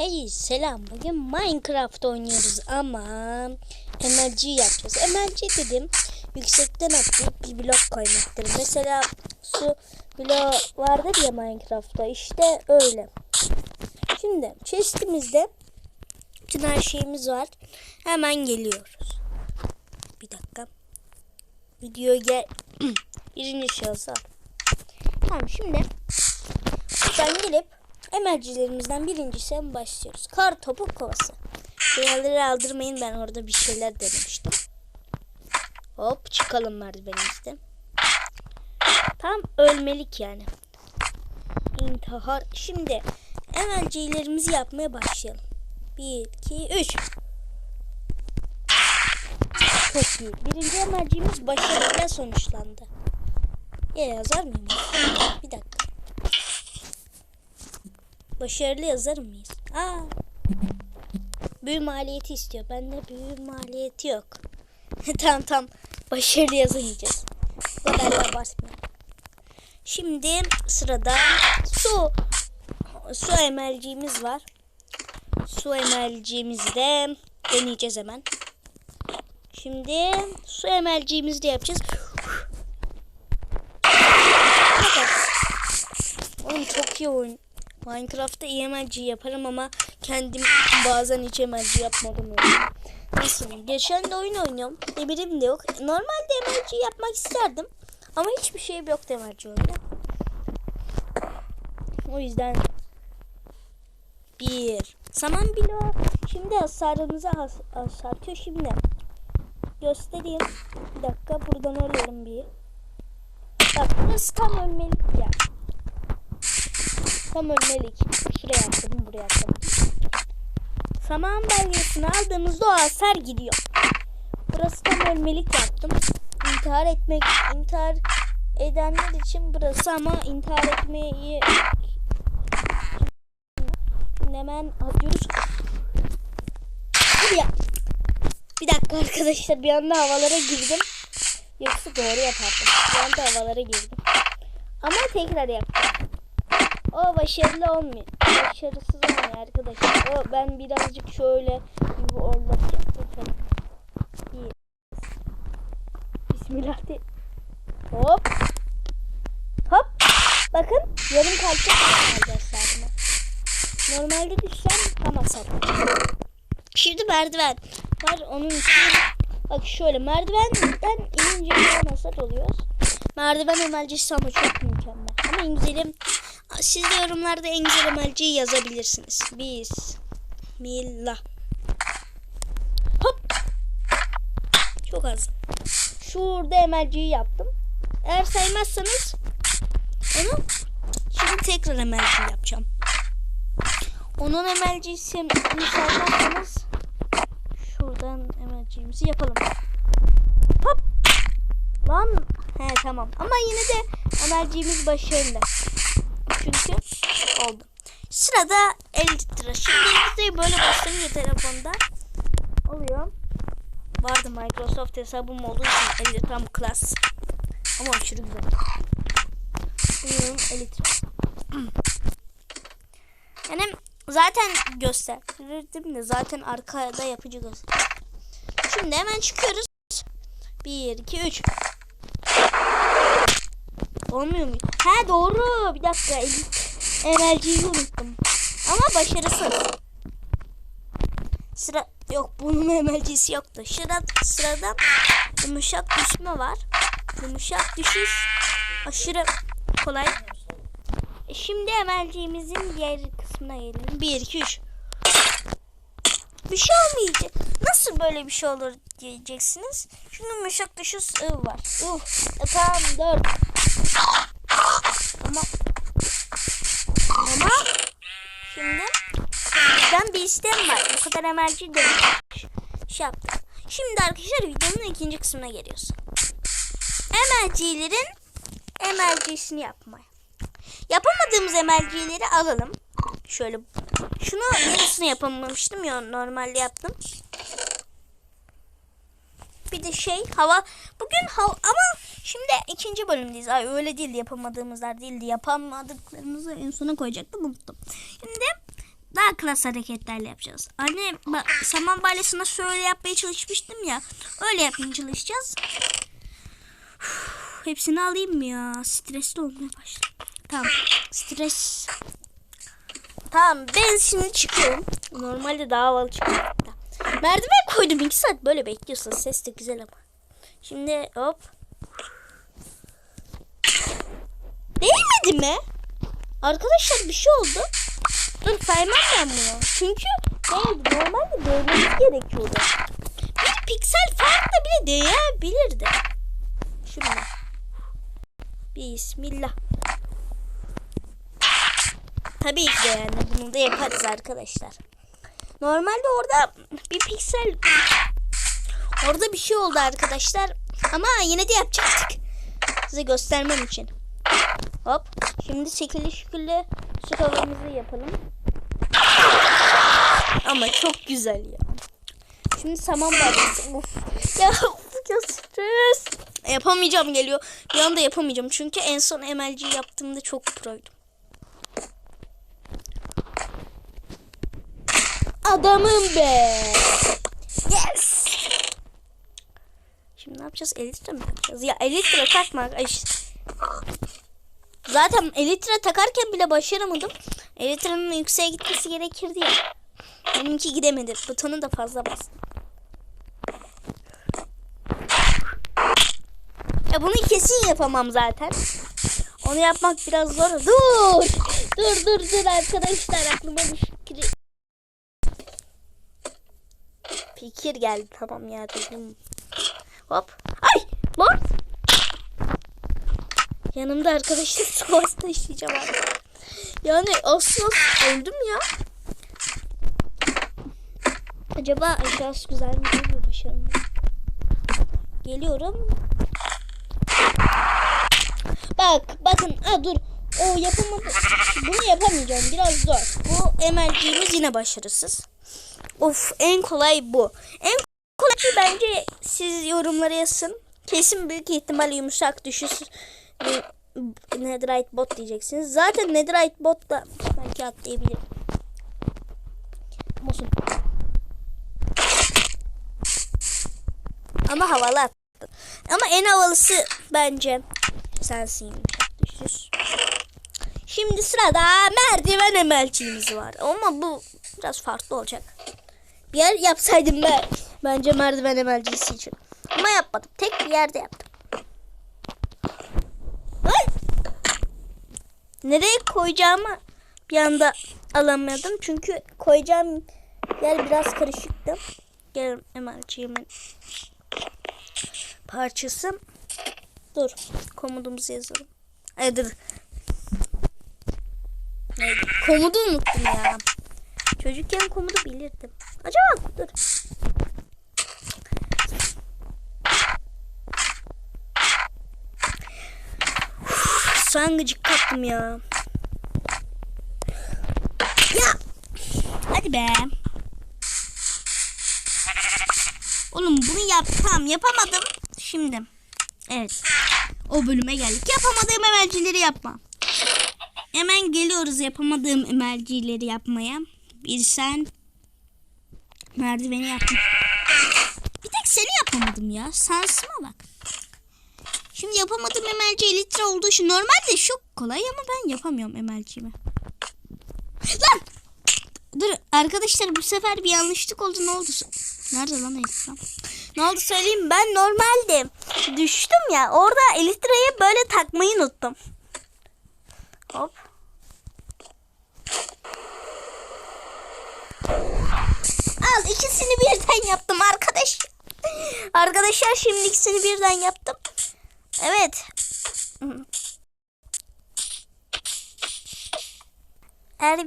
Hey selam bugün Minecraft oynuyoruz ama MLG yapacağız. MLG dedim yüksekten atlayıp bir blok koymaktır. Mesela su bloğu vardır ya Minecraft'ta işte öyle. Şimdi chestimizde bütün her şeyimiz var. Hemen geliyoruz. Bir dakika. Video gel. Birinci şahıs al. Tamam şimdi buradan gelip emercilerimizden birincisi başlıyoruz. Kar topu kovası. Şeyleri aldırmayın ben orada bir şeyler denemiştim. Hop çıkalım merdivenimizden. Tam ölmelik yani. İntihar. Şimdi emercilerimizi yapmaya başlayalım. 1, 2, 3. Çok iyi. Birinci emerciğimiz başarıyla sonuçlandı. Ya yazar mıyım? Bir dakika. Başarılı yazar mıyız? Aa. Büyü maliyeti istiyor. Bende büyü maliyeti yok. tamam tamam. Başarılı yazamayacağız. Bu kadar da basmayalım. Şimdi sırada su su emelciğimiz var. Su emelciğimizi de deneyeceğiz hemen. Şimdi su emelciğimizi de yapacağız. Oğlum çok iyi oyun. Minecraft'ta EMLG yaparım ama kendim bazen hiç MLG yapmadım. Yani. Nasıl? Geçen de oyun oynuyorum. Emirim de yok. Normalde MLG yapmak isterdim. Ama hiçbir şey yok MLG oyunda. O yüzden bir saman bloğu şimdi hasarımızı has hasartıyor şimdi göstereyim bir dakika buradan alıyorum bir bak burası tam ölmelik ya tam ölmelik şuraya attım buraya attım saman belgesini aldığımızda o hasar gidiyor burası tam ölmelik yaptım intihar etmek intihar edenler için burası ama intihar etmeyi hemen atıyoruz. Buraya. Bir dakika arkadaşlar bir anda havalara girdim. Yoksa doğru yapardım. Bir anda havalara girdim. Ama tekrar yaptım. O başarılı olmuyor. Başarısız olmuyor arkadaşlar. O ben birazcık şöyle yuvarlak yaptım. İyi. Bismillah de. Hop. Hop. Bakın yarım kalpte arkadaşlar. Normalde düşsem tam hasar. Şimdi merdiven var onun için. Bak şöyle merdivenden inince hasar oluyoruz. Merdiven emelcisi ama çok mükemmel. Ama en güzelim siz de yorumlarda en güzel emelciyi yazabilirsiniz. Bismillah. Hop. Çok az. Şurada emelciyi yaptım. Eğer saymazsanız onu şimdi tekrar emelci yapacağım. Onun emelcisini saymazsanız şuradan emelcimizi yapalım. Hop. Lan. He tamam. Ama yine de emelcimiz başarılı. Çünkü oldu. Sırada 50 lira. Şimdi videoyu böyle bastırınca telefonda oluyor. Vardı Microsoft hesabım olduğu için 50 tam klas. Ama aşırı güzel. Buyurun 50 lira. Yani zaten gösterdim de zaten arkada yapıcı göster. Şimdi hemen çıkıyoruz. 1 2 3 Olmuyor mu? Ha doğru. Bir dakika. Enerjiyi unuttum. Ama başarısız. Sıra yok bunun emelcisi yoktu. Sıra sırada yumuşak düşme var. Yumuşak düşüş aşırı kolay. E şimdi emelciğimizin diğer kısmına gelelim. 1 2 3 bir şey olmayacak. Nasıl böyle bir şey olur diyeceksiniz. Çünkü yumuşak dışı ıv var. Uh, e, tamam 4. Ama ama şimdi ben bir isteğim var. Bu kadar emelci de şey yaptık. Şimdi arkadaşlar videonun ikinci kısmına geliyoruz. Emelcilerin emelcisini yapmaya. Yapamadığımız emelcileri alalım. Şöyle şunu yarısını yapamamıştım ya normalde yaptım. Bir de şey hava bugün hava ama şimdi ikinci bölümdeyiz. Ay öyle değildi yapamadığımızlar değildi. Yapamadıklarımızı en sona koyacaktım unuttum. Şimdi daha klas hareketlerle yapacağız. Anne bak, saman balyasında şöyle yapmaya çalışmıştım ya. Öyle yapmaya çalışacağız. Uf, hepsini alayım mı ya? Stresli olmaya başladım. Tamam. Stres. Tamam ben şimdi çıkıyorum. Normalde daha havalı çıkıyorum. Merdiven koydum 2 saat böyle bekliyorsun. Ses de güzel ama. Şimdi hop. Değmedi mi? Arkadaşlar bir şey oldu. Dur saymam ben bunu. Çünkü değdi. Normalde değmesi gerekiyordu. Bir piksel farkla bile değebilirdi. Şimdi. Bismillah. Tabii ki de yani bunu da yaparız arkadaşlar. Normalde orada bir piksel orada bir şey oldu arkadaşlar. Ama yine de yapacaktık. Size göstermem için. Hop. Şimdi şekilli şükürlü şu yapalım. Ama çok güzel ya. Şimdi saman bardaksı. Of. Ya ya stres. Yapamayacağım geliyor. Bir anda yapamayacağım. Çünkü en son MLG yaptığımda çok proydum. Adamım be. Yes. Şimdi ne yapacağız? Elitre mi takacağız? Ya elitre takmak. İşte. Zaten elitre takarken bile başaramadım. Elitrenin yükseğe gitmesi gerekirdi ya. Benimki gidemedi. Butonu da fazla bastım. Ya bunu kesin yapamam zaten. Onu yapmak biraz zor. Dur. Dur dur dur arkadaşlar aklıma bir fikir geldi. Tamam ya dedim. Hop. Ay lan. Yanımda arkadaşlar savaş taşıyacağım artık. Yani asla öldüm ya. Acaba aşağısı güzel mi geliyor başarılı mı? Geliyorum. Bak bakın ha dur. O yapamadım. Bunu yapamayacağım. Biraz zor. Bu MLG'miz yine başarısız. Of en kolay bu. En kolay bence siz yorumlara yazın. Kesin büyük ihtimal yumuşak düşüş Netherite bot diyeceksiniz. Zaten Netherite bot da belki atlayabilir. Olsun. Ama havalı attı. Ama en havalısı bence sensin yumuşak düşüş. Şimdi sırada merdiven emelçimiz var. Ama bu biraz farklı olacak. Bir yer yapsaydım ben. Bence merdiven emelcisi için. Ama yapmadım. Tek bir yerde yaptım. Ay! Nereye koyacağımı bir anda alamadım. Çünkü koyacağım yer biraz karışıktı. Gelin emelciğimin parçası. Dur. Komutumuzu yazalım. Ay dur. Neydi? Unuttum ya. Çocukken komudu bilirdim. Acaba dur. Uf, Soğan gıcık kaptım ya. Ya. Hadi be. Oğlum bunu yap. Tamam yapamadım. Şimdi. Evet. O bölüme geldik. Yapamadığım emelcileri yapma. Hemen geliyoruz yapamadığım emelcileri yapmaya. Bir sen merdiveni yaptın. Bir tek seni yapamadım ya. Sansıma bak. Şimdi yapamadığım emelci elitre olduğu için normalde çok kolay ama ben yapamıyorum emelcimi. Lan! Dur arkadaşlar bu sefer bir yanlışlık oldu. Ne oldu? Nerede lan elitre? Ne oldu söyleyeyim ben normalde düştüm ya orada elitreyi böyle takmayı unuttum. Hop. İkisini birden yaptım arkadaş. Arkadaşlar şimdi ikisini birden yaptım. Evet. Eğer bir